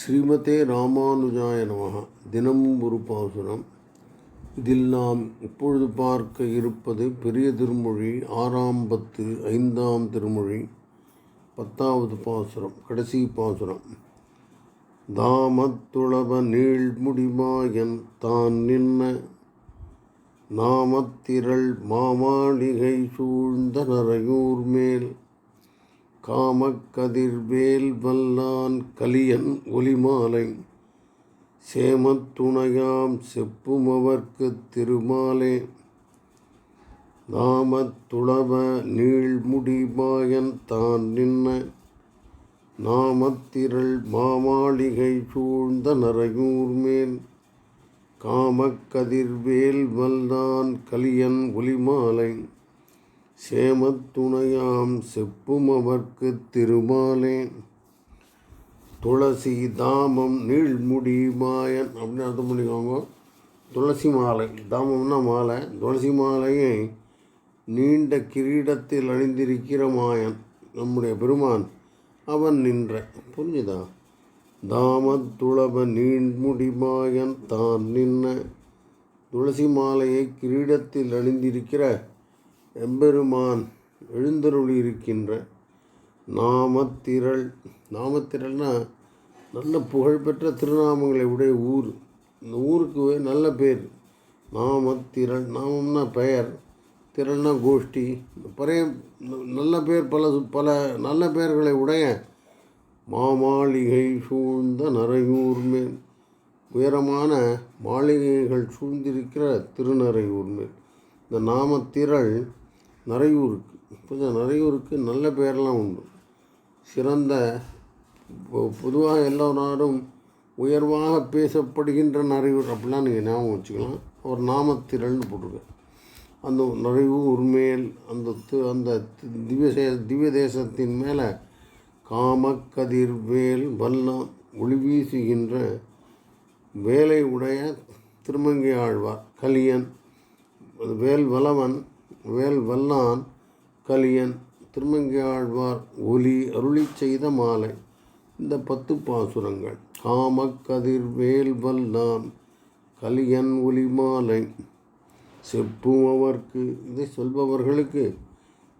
ஸ்ரீமதே ராமானுஜாய நமக தினமும் ஒரு பாசுரம். இதில் நாம் இப்பொழுது பார்க்க இருப்பது பெரிய திருமொழி ஆறாம் பத்து ஐந்தாம் திருமொழி பத்தாவது பாசுரம் கடைசி பாசுரம். தாமத்துளவ நீள்முடிமாயன் தான் நின்ன நாமத்திரள் மாமாளிகை சூழ்ந்த நரையூர் மேல் காமக்கதிர்வேல் வல்லான் கலியன் ஒலிமாலை. சேமத்துணையாம் செப்புமவர்க்குத் திருமாலே. நாமத்துளவ நீள்முடிமாயன் தான் நின்ன. நாமத்திரள் மாமாளிகை சூழ்ந்த நரையூர் மேல். காமக்கதிர்வேல் வல்லான் கலியன் ஒலிமாலை. சேமத்துணையாம் செப்பும் அவர்க்குத் திருமாலே. துளசி தாமம் நீழ்முடி மாயன் அப்படின்னு அர்த்தம் பண்ணிக்கோங்க. துளசி மாலை. தாமம்னா மாலை. துளசி மாலையை நீண்ட கிரீடத்தில் அணிந்திருக்கிற மாயன் நம்முடைய பெருமான் அவன் நின்ற. புரிஞ்சுதா? தாமத்துளப நீண்முடி மாயன் தான் நின்ன. துளசி மாலையை கிரீடத்தில் அணிந்திருக்கிற எம்பெருமான் எழுந்தருளி இருக்கின்ற நாமத்திரள். நாமத்திரள்னா நல்ல புகழ்பெற்ற திருநாமங்களை உடைய ஊர். இந்த ஊருக்கு நல்ல பேர். நாமத்திரள். நாமம்னா பெயர். திரள்னா கோஷ்டி. பழைய நல்ல பேர் பல பல நல்ல பெயர்களை உடைய மாமாளிகை சூழ்ந்த நரையூர் மேல். உயரமான மாளிகைகள் சூழ்ந்திருக்கிற திருநரையூர் மேல். இந்த நாமத்திரள் நரையூருக்கு கொஞ்சம் நிறையூருக்கு நல்ல பேரெல்லாம் உண்டு. சிறந்த பொதுவாக எல்லோரும் உயர்வாக பேசப்படுகின்ற நிறையூர் அப்படிலாம் நீங்கள் ஞாபகம் வச்சுக்கலாம். அவர் நாமத்திரள்னு போட்டிருக்க அந்த நரையூர் மேல் அந்த அந்த திவ்ய திவ்ய தேசத்தின் மேலே காமக்கதிர்வேல் வல்லம் ஒளி வீசுகின்ற வேலை உடைய திருமங்கை ஆழ்வார் கலியன் வேல் வளவன் வேல் வல்லான் கலியன் திருமங்கையாழ்வார் ஒலி அருளி செய்த மாலை. இந்த பத்து பாசுரங்கள். காமக்கதிர் வேல் வல்லான் கலியன் ஒலி மாலை. செப்பும் அவர்க்கு இதை சொல்பவர்களுக்கு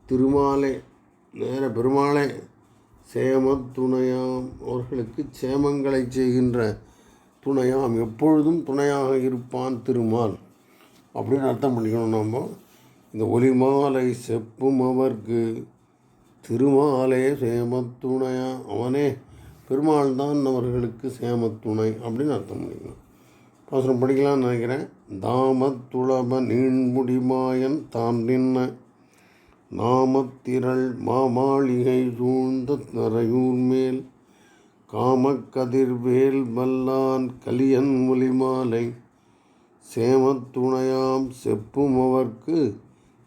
திருமாலை நேர பெருமாளை சேமத்துணையாம் அவர்களுக்கு சேமங்களை செய்கின்ற துணையாம். எப்பொழுதும் துணையாக இருப்பான் திருமால். அப்படின்னு அர்த்தம் பண்ணிக்கணும் நம்ம. இந்த ஒலிமாலை செப்பும் அவர்க்கு திருமாலே சேமத்துணையா? அவனே பெருமாள் தான் அவர்களுக்கு சேமத்துணை அப்படின்னு அர்த்தம் பண்ணிக்கணும் பாசனம் படிக்கலாம்னு நினைக்கிறேன். தாமத்துளப நீண்முடிமாயன் தான் நின்ன நாமத்திரள் மாமாளிகை சூழ்ந்த நரையூர் மேல் காமக்கதிர்வேல் வல்லான் கலியன் மொழிமாலை சேமத்துணையாம் செப்பும் அவர்க்கு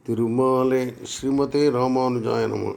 திருமாலே ஸ்ரீமதே ராமானுஜாய நம.